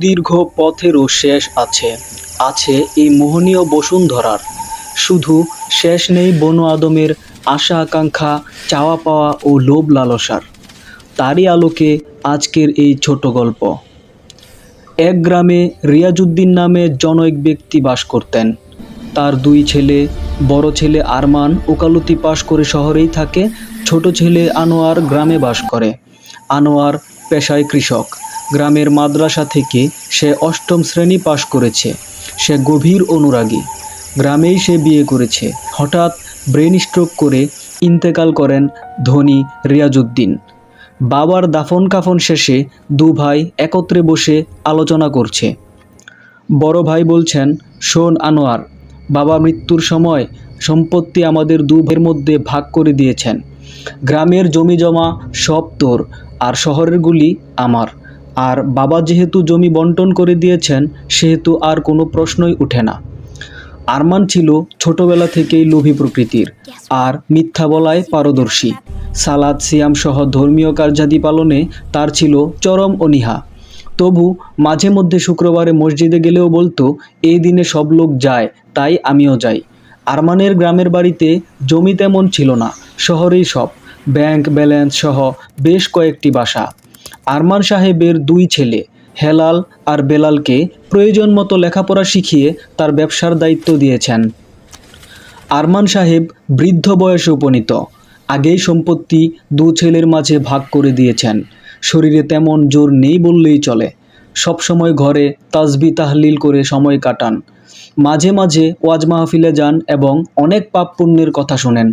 দীর্ঘ পথেরও শেষ আছে। আছে এই মোহনীয় বসুন্ধরার। শুধু শেষ নেই বনু আদমের আশা আকাঙ্ক্ষা, চাওয়া পাওয়া ও লোভ লালসার। তারই আলোকে আজকের এই ছোট গল্প। এক গ্রামে রিয়াজউদ্দিন নামে জনৈক ব্যক্তি বাস করতেন। তার দুই ছেলে, বড় ছেলে আরমান ওকালতি পাশ করে শহরেই থাকে, ছোট ছেলে আনোয়ার গ্রামে বাস করে। আনোয়ার পেশায় কৃষক। গ্রামের মাদ্রাসা থেকে সে অষ্টম শ্রেণি পাশ করেছে। সে গভীর অনুরাগী। গ্রামেই সে বিয়ে করেছে। হঠাৎ ব্রেন স্ট্রোক করে ইন্তেকাল করেন ধনী রিয়াজউদ্দিন। বাবার দাফন কাফন শেষে দু ভাই একত্রে বসে আলোচনা করছে। বড় ভাই বলছেন, শোন আনোয়ার, বাবা মৃত্যুর সময় সম্পত্তি আমাদের দু ভাইয়ের মধ্যে ভাগ করে দিয়েছেন। গ্রামের জমি জমা সব তোর, আর শহরেরগুলি আমার। আর বাবা যেহেতু জমি বন্টন করে দিয়েছেন, সেহেতু আর কোনো প্রশ্নই ওঠে না। আরমান ছিল ছোটবেলা থেকেই লোভী প্রকৃতির আর মিথ্যা বলায় পারদর্শী। সালাদ, সিয়াম সহ ধর্মীয় কার্যাদি পালনে তার ছিল চরম অনীহা। তবু মাঝে মধ্যে শুক্রবারে মসজিদে গেলেও বলতো, এই দিনে সব লোক যায়, তাই আমিও যাই। আরমানের গ্রামের বাড়িতে জমি তেমন ছিল না, শহরেই সব। ব্যাংক ব্যালেন্স সহ বেশ কয়েকটি বাসা। আরমান সাহেবের দুই ছেলে, হেলাল আর বেলালকে প্রয়োজন মতো লেখাপড়া শিখিয়ে তার ব্যবসার দায়িত্ব দিয়েছেন। আরমান সাহেব বৃদ্ধ বয়সে উপনীত। আগেই সম্পত্তি দু ছেলের মাঝে ভাগ করে দিয়েছেন। শরীরে তেমন জোর নেই বললেই চলে। সবসময় ঘরে তাসবি তাহলিল করে সময় কাটান। মাঝে মাঝে ওয়াজ মাহফিলে যান এবং অনেক পাপ পুণ্যের কথা শোনেন।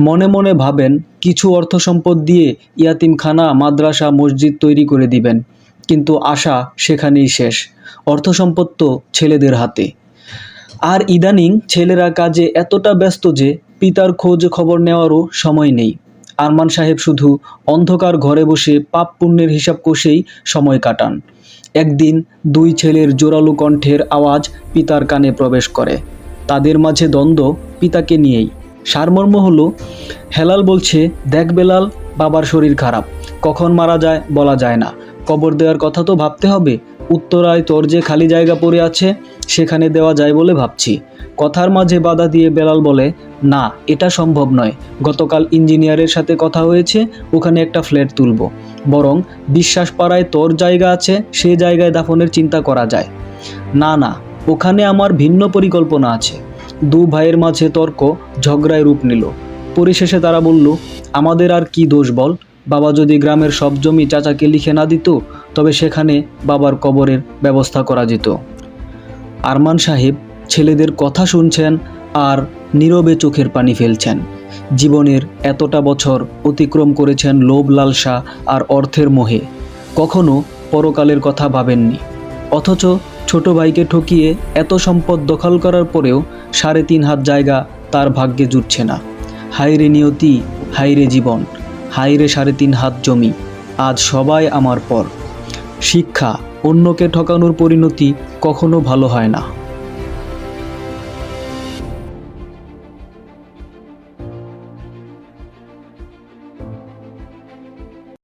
মনে মনে ভাবেন, কিছু অর্থ সম্পদ দিয়ে ইয়াতিমখানা, মাদ্রাসা, মসজিদ তৈরি করে দিবেন। কিন্তু আশা সেখানেই শেষ। অর্থ সম্পদ তো ছেলেদের হাতে। আর ইদানিং ছেলেরা কাজে এতটা ব্যস্ত যে পিতার খোঁজ খবর নেওয়ারও সময় নেই। আরমান সাহেব শুধু অন্ধকার ঘরে বসে পাপ পুণ্যের হিসাব কষেই সময় কাটান। একদিন দুই ছেলের জোরালো কণ্ঠের আওয়াজ পিতার কানে প্রবেশ করে। তাদের মাঝে দ্বন্দ্ব পিতাকে নিয়েই। সারমর্ম হলো, হেলাল বলছে, দেখ বেলাল, বাবার শরীর খারাপ। কখন মারা যায় বলা যায় না। কবর দেওয়ার কথা তো ভাবতে হবে। উত্তরায় তোর যে খালি জায়গা পড়ে আছে, সেখানে দেওয়া যায় বলে ভাবছি। কথার মাঝে বাধা দিয়ে বেলাল বলে, না, এটা সম্ভব নয়। গতকাল ইঞ্জিনিয়ারের সাথে কথা হয়েছে, ওখানে একটা ফ্ল্যাট তুলব। বরং বিশ্বাস পাড়ায় তোর জায়গা আছে, সে জায়গায় দাফনের চিন্তা করা যায়। না না, ওখানে আমার ভিন্ন পরিকল্পনা আছে। দু ভাইয়ের মাঝে তর্ক, ঝগড়ায় রূপ নিল। পরিশেষে তারা বলল, আমাদের আর কি দোষ বল? বাবা যদি গ্রামের সব জমি চাচাকে লিখে না দিত, তবে সেখানে বাবার কবরের ব্যবস্থা করা যেত। আরমান সাহেব ছেলেদের কথা শুনছেন আর নীরবে চোখের পানি ফেলছেন। জীবনের এতটা বছর অতিক্রম করেছেন লোভ, লালসা আর অর্থের মোহে। কখনো পরকালের কথা ভাবেননি। অথচ ছোট ভাইকে ঠকিয়ে এত সম্পদ দখল করার পরেও সাড়ে তিন হাত জায়গা তার ভাগ্যে জুটছে না। হাইরে নিয়তি হাইরে জীবন হাইরে সাড়ে তিন হাত জমি, আজ সবাই আমার পর। শিক্ষা, অন্যকে ঠকানোর পরিণতি কখনো ভালো হয় না।